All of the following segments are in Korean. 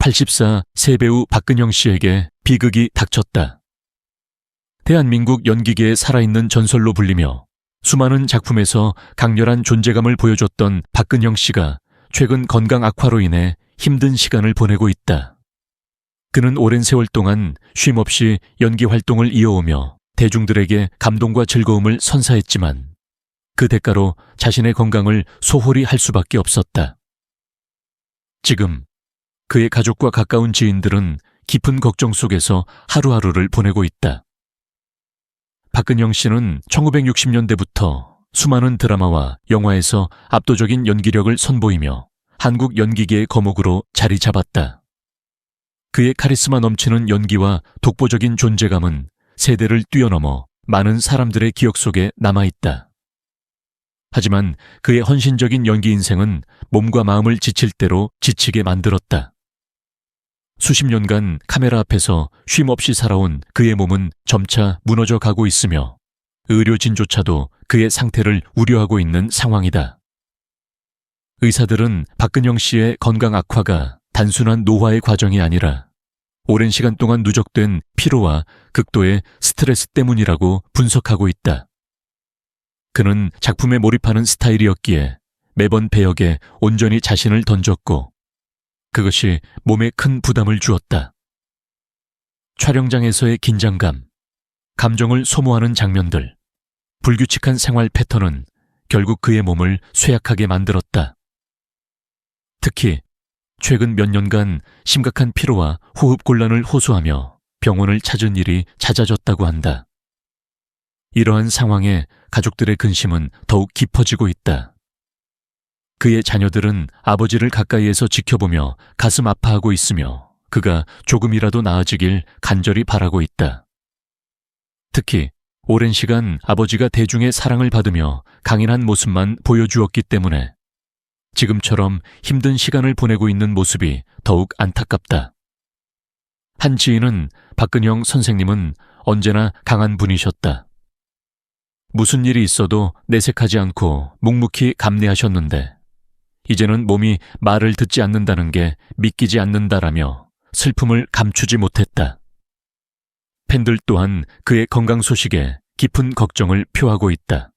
84 세배우 박근영 씨에게 비극이 닥쳤다. 대한민국 연기계의 살아있는 전설로 불리며 수많은 작품에서 강렬한 존재감을 보여줬던 박근영 씨가 최근 건강 악화로 인해 힘든 시간을 보내고 있다. 그는 오랜 세월 동안 쉼없이 연기 활동을 이어오며 대중들에게 감동과 즐거움을 선사했지만 그 대가로 자신의 건강을 소홀히 할 수밖에 없었다. 지금 그의 가족과 가까운 지인들은 깊은 걱정 속에서 하루하루를 보내고 있다. 박근영 씨는 1960년대부터 수많은 드라마와 영화에서 압도적인 연기력을 선보이며 한국 연기계의 거목으로 자리 잡았다. 그의 카리스마 넘치는 연기와 독보적인 존재감은 세대를 뛰어넘어 많은 사람들의 기억 속에 남아있다. 하지만 그의 헌신적인 연기 인생은 몸과 마음을 지칠 대로 지치게 만들었다. 수십 년간 카메라 앞에서 쉼 없이 살아온 그의 몸은 점차 무너져 가고 있으며 의료진조차도 그의 상태를 우려하고 있는 상황이다. 의사들은 박근영 씨의 건강 악화가 단순한 노화의 과정이 아니라 오랜 시간 동안 누적된 피로와 극도의 스트레스 때문이라고 분석하고 있다. 그는 작품에 몰입하는 스타일이었기에 매번 배역에 온전히 자신을 던졌고 그것이 몸에 큰 부담을 주었다. 촬영장에서의 긴장감, 감정을 소모하는 장면들, 불규칙한 생활 패턴은 결국 그의 몸을 쇠약하게 만들었다. 특히 최근 몇 년간 심각한 피로와 호흡 곤란을 호소하며 병원을 찾은 일이 잦아졌다고 한다. 이러한 상황에 가족들의 근심은 더욱 깊어지고 있다. 그의 자녀들은 아버지를 가까이에서 지켜보며 가슴 아파하고 있으며 그가 조금이라도 나아지길 간절히 바라고 있다. 특히 오랜 시간 아버지가 대중의 사랑을 받으며 강인한 모습만 보여주었기 때문에 지금처럼 힘든 시간을 보내고 있는 모습이 더욱 안타깝다. 한 지인은 박근영 선생님은 언제나 강한 분이셨다. 무슨 일이 있어도 내색하지 않고 묵묵히 감내하셨는데 이제는 몸이 말을 듣지 않는다는 게 믿기지 않는다라며 슬픔을 감추지 못했다. 팬들 또한 그의 건강 소식에 깊은 걱정을 표하고 있다.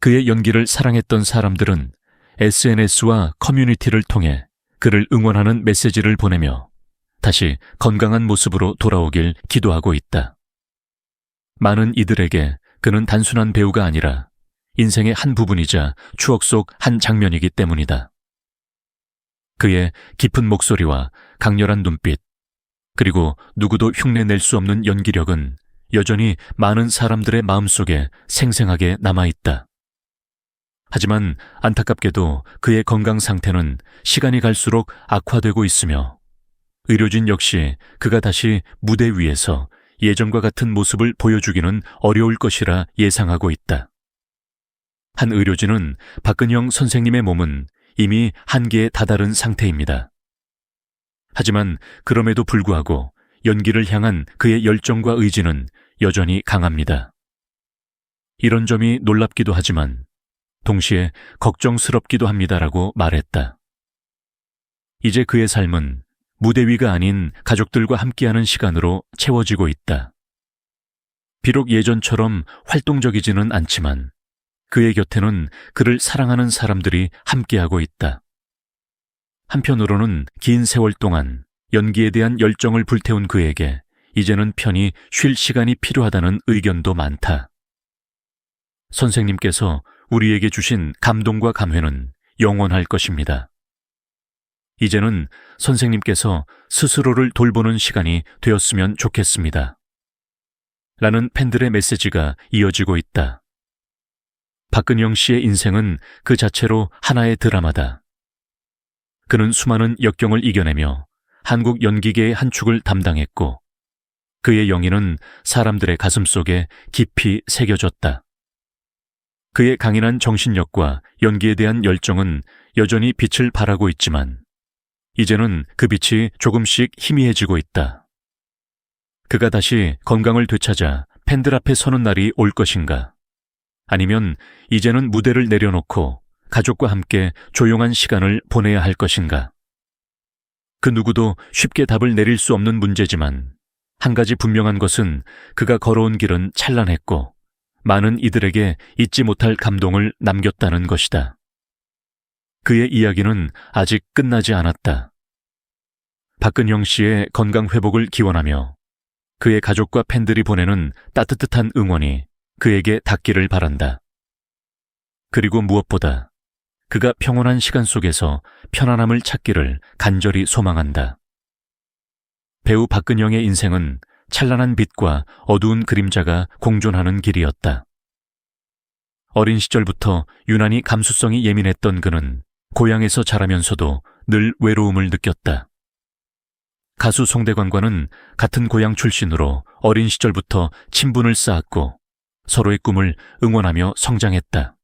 그의 연기를 사랑했던 사람들은 SNS와 커뮤니티를 통해 그를 응원하는 메시지를 보내며 다시 건강한 모습으로 돌아오길 기도하고 있다. 많은 이들에게 그는 단순한 배우가 아니라 인생의 한 부분이자 추억 속 한 장면이기 때문이다. 그의 깊은 목소리와 강렬한 눈빛, 그리고 누구도 흉내낼 수 없는 연기력은 여전히 많은 사람들의 마음속에 생생하게 남아있다. 하지만 안타깝게도 그의 건강 상태는 시간이 갈수록 악화되고 있으며 의료진 역시 그가 다시 무대 위에서 예전과 같은 모습을 보여주기는 어려울 것이라 예상하고 있다. 한 의료진은 박근영 선생님의 몸은 이미 한계에 다다른 상태입니다. 하지만 그럼에도 불구하고 연기를 향한 그의 열정과 의지는 여전히 강합니다. 이런 점이 놀랍기도 하지만 동시에 걱정스럽기도 합니다라고 말했다. 이제 그의 삶은 무대 위가 아닌 가족들과 함께하는 시간으로 채워지고 있다. 비록 예전처럼 활동적이지는 않지만 그의 곁에는 그를 사랑하는 사람들이 함께하고 있다. 한편으로는 긴 세월 동안 연기에 대한 열정을 불태운 그에게 이제는 편히 쉴 시간이 필요하다는 의견도 많다. 선생님께서 우리에게 주신 감동과 감회는 영원할 것입니다. 이제는 선생님께서 스스로를 돌보는 시간이 되었으면 좋겠습니다. 라는 팬들의 메시지가 이어지고 있다. 박근영 씨의 인생은 그 자체로 하나의 드라마다. 그는 수많은 역경을 이겨내며 한국 연기계의 한 축을 담당했고 그의 영예는 사람들의 가슴 속에 깊이 새겨졌다. 그의 강인한 정신력과 연기에 대한 열정은 여전히 빛을 발하고 있지만 이제는 그 빛이 조금씩 희미해지고 있다. 그가 다시 건강을 되찾아 팬들 앞에 서는 날이 올 것인가? 아니면 이제는 무대를 내려놓고 가족과 함께 조용한 시간을 보내야 할 것인가? 그 누구도 쉽게 답을 내릴 수 없는 문제지만 한 가지 분명한 것은 그가 걸어온 길은 찬란했고 많은 이들에게 잊지 못할 감동을 남겼다는 것이다. 그의 이야기는 아직 끝나지 않았다. 박근형 씨의 건강 회복을 기원하며 그의 가족과 팬들이 보내는 따뜻한 응원이 그에게 닿기를 바란다. 그리고 무엇보다 그가 평온한 시간 속에서 편안함을 찾기를 간절히 소망한다. 배우 박근영의 인생은 찬란한 빛과 어두운 그림자가 공존하는 길이었다. 어린 시절부터 유난히 감수성이 예민했던 그는 고향에서 자라면서도 늘 외로움을 느꼈다. 가수 송대관과는 같은 고향 출신으로 어린 시절부터 친분을 쌓았고 서로의 꿈을 응원하며 성장했다.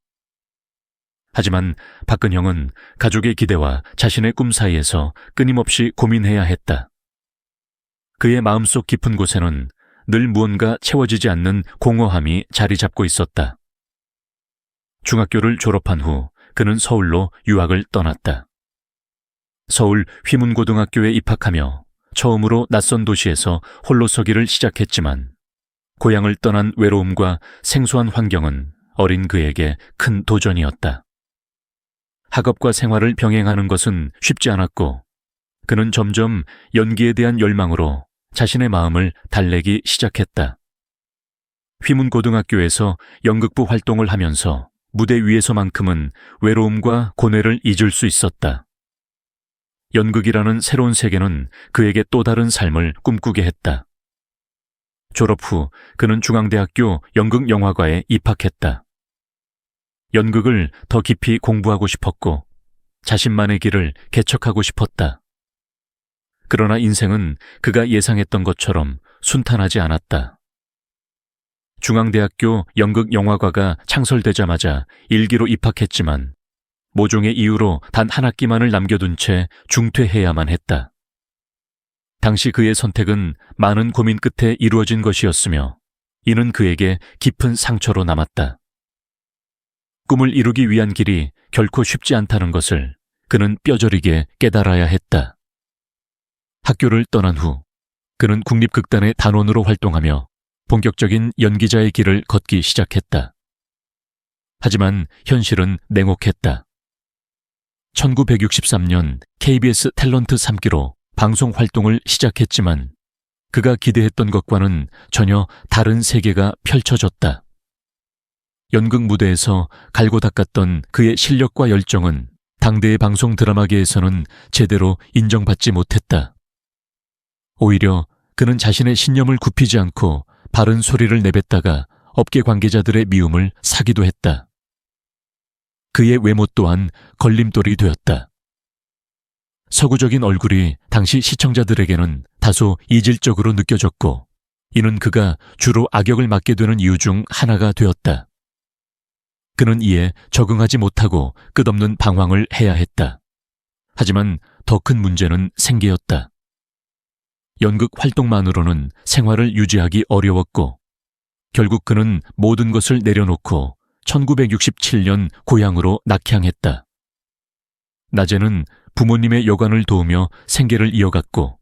하지만 박근형은 가족의 기대와 자신의 꿈 사이에서 끊임없이 고민해야 했다. 그의 마음속 깊은 곳에는 늘 무언가 채워지지 않는 공허함이 자리 잡고 있었다. 중학교를 졸업한 후 그는 서울로 유학을 떠났다. 서울 휘문고등학교에 입학하며 처음으로 낯선 도시에서 홀로 서기를 시작했지만 고향을 떠난 외로움과 생소한 환경은 어린 그에게 큰 도전이었다. 학업과 생활을 병행하는 것은 쉽지 않았고 그는 점점 연기에 대한 열망으로 자신의 마음을 달래기 시작했다. 휘문 고등학교에서 연극부 활동을 하면서 무대 위에서만큼은 외로움과 고뇌를 잊을 수 있었다. 연극이라는 새로운 세계는 그에게 또 다른 삶을 꿈꾸게 했다. 졸업 후 그는 중앙대학교 연극영화과에 입학했다. 연극을 더 깊이 공부하고 싶었고 자신만의 길을 개척하고 싶었다. 그러나 인생은 그가 예상했던 것처럼 순탄하지 않았다. 중앙대학교 연극영화과가 창설되자마자 일기로 입학했지만 모종의 이유로 단 한 학기만을 남겨둔 채 중퇴해야만 했다. 당시 그의 선택은 많은 고민 끝에 이루어진 것이었으며 이는 그에게 깊은 상처로 남았다. 꿈을 이루기 위한 길이 결코 쉽지 않다는 것을 그는 뼈저리게 깨달아야 했다. 학교를 떠난 후 그는 국립극단의 단원으로 활동하며 본격적인 연기자의 길을 걷기 시작했다. 하지만 현실은 냉혹했다. 1963년 KBS 탤런트 3기로 방송 활동을 시작했지만 그가 기대했던 것과는 전혀 다른 세계가 펼쳐졌다. 연극 무대에서 갈고 닦았던 그의 실력과 열정은 당대의 방송 드라마계에서는 제대로 인정받지 못했다. 오히려 그는 자신의 신념을 굽히지 않고 바른 소리를 내뱉다가 업계 관계자들의 미움을 사기도 했다. 그의 외모 또한 걸림돌이 되었다. 서구적인 얼굴이 당시 시청자들에게는 다소 이질적으로 느껴졌고, 이는 그가 주로 악역을 맡게 되는 이유 중 하나가 되었다. 그는 이에 적응하지 못하고 끝없는 방황을 해야 했다. 하지만 더 큰 문제는 생계였다. 연극 활동만으로는 생활을 유지하기 어려웠고, 결국 그는 모든 것을 내려놓고 1967년 고향으로 낙향했다. 낮에는 부모님의 여관을 도우며 생계를 이어갔고,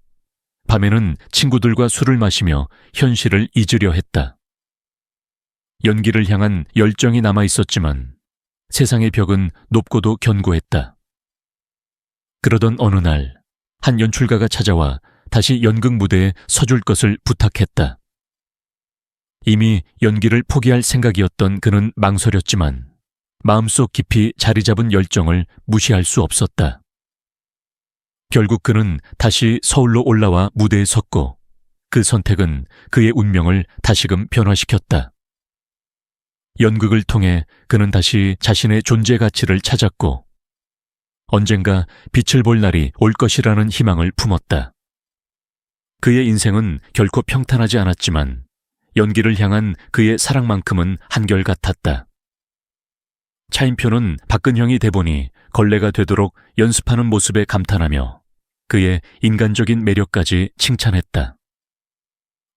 밤에는 친구들과 술을 마시며 현실을 잊으려 했다. 연기를 향한 열정이 남아 있었지만 세상의 벽은 높고도 견고했다. 그러던 어느 날, 한 연출가가 찾아와 다시 연극 무대에 서줄 것을 부탁했다. 이미 연기를 포기할 생각이었던 그는 망설였지만 마음속 깊이 자리 잡은 열정을 무시할 수 없었다. 결국 그는 다시 서울로 올라와 무대에 섰고 그 선택은 그의 운명을 다시금 변화시켰다. 연극을 통해 그는 다시 자신의 존재 가치를 찾았고 언젠가 빛을 볼 날이 올 것이라는 희망을 품었다. 그의 인생은 결코 평탄하지 않았지만 연기를 향한 그의 사랑만큼은 한결같았다. 차인표는 박근형이 대보니 걸레가 되도록 연습하는 모습에 감탄하며 그의 인간적인 매력까지 칭찬했다.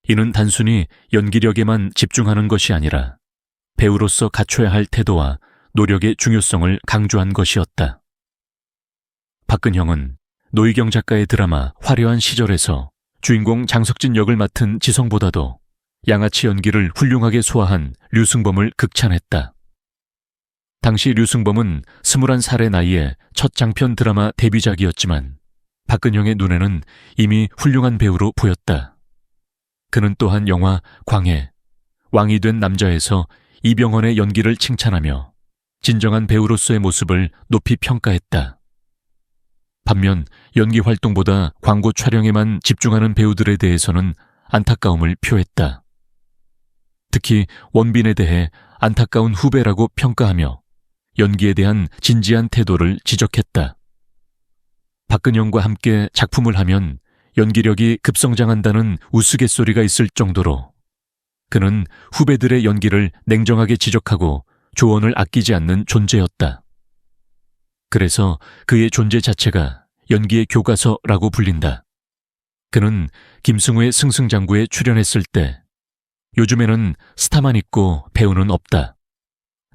이는 단순히 연기력에만 집중하는 것이 아니라 배우로서 갖춰야 할 태도와 노력의 중요성을 강조한 것이었다. 박근형은 노희경 작가의 드라마 화려한 시절에서 주인공 장석진 역을 맡은 지성보다도 양아치 연기를 훌륭하게 소화한 류승범을 극찬했다. 당시 류승범은 21살의 나이에 첫 장편 드라마 데뷔작이었지만 박근영의 눈에는 이미 훌륭한 배우로 보였다. 그는 또한 영화 광해, 왕이 된 남자에서 이병헌의 연기를 칭찬하며 진정한 배우로서의 모습을 높이 평가했다. 반면 연기 활동보다 광고 촬영에만 집중하는 배우들에 대해서는 안타까움을 표했다. 특히 원빈에 대해 안타까운 후배라고 평가하며 연기에 대한 진지한 태도를 지적했다. 박근영과 함께 작품을 하면 연기력이 급성장한다는 우스갯소리가 있을 정도로 그는 후배들의 연기를 냉정하게 지적하고 조언을 아끼지 않는 존재였다. 그래서 그의 존재 자체가 연기의 교과서라고 불린다. 그는 김승우의 승승장구에 출연했을 때 요즘에는 스타만 있고 배우는 없다.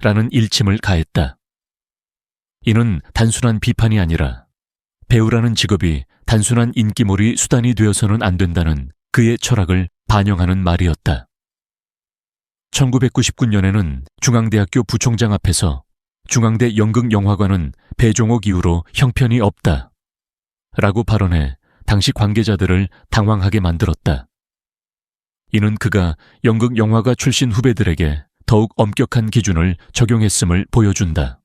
라는 일침을 가했다. 이는 단순한 비판이 아니라 배우라는 직업이 단순한 인기몰이 수단이 되어서는 안 된다는 그의 철학을 반영하는 말이었다. 1999년에는 중앙대학교 부총장 앞에서 중앙대 연극영화관은 배종옥 이후로 형편이 없다. 라고 발언해 당시 관계자들을 당황하게 만들었다. 이는 그가 연극영화가 출신 후배들에게 더욱 엄격한 기준을 적용했음을 보여준다.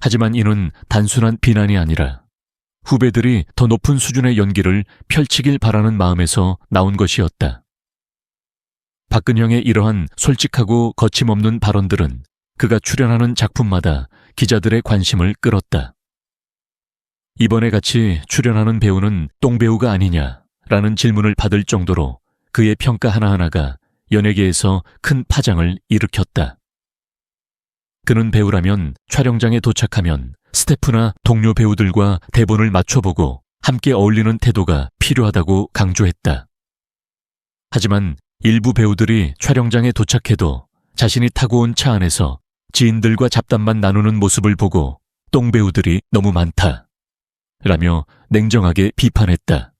하지만 이는 단순한 비난이 아니라 후배들이 더 높은 수준의 연기를 펼치길 바라는 마음에서 나온 것이었다. 박근형의 이러한 솔직하고 거침없는 발언들은 그가 출연하는 작품마다 기자들의 관심을 끌었다. 이번에 같이 출연하는 배우는 똥배우가 아니냐라는 질문을 받을 정도로 그의 평가 하나하나가 연예계에서 큰 파장을 일으켰다. 그는 배우라면 촬영장에 도착하면 스태프나 동료 배우들과 대본을 맞춰보고 함께 어울리는 태도가 필요하다고 강조했다. 하지만 일부 배우들이 촬영장에 도착해도 자신이 타고 온 차 안에서 지인들과 잡담만 나누는 모습을 보고 똥배우들이 너무 많다. 라며 냉정하게 비판했다.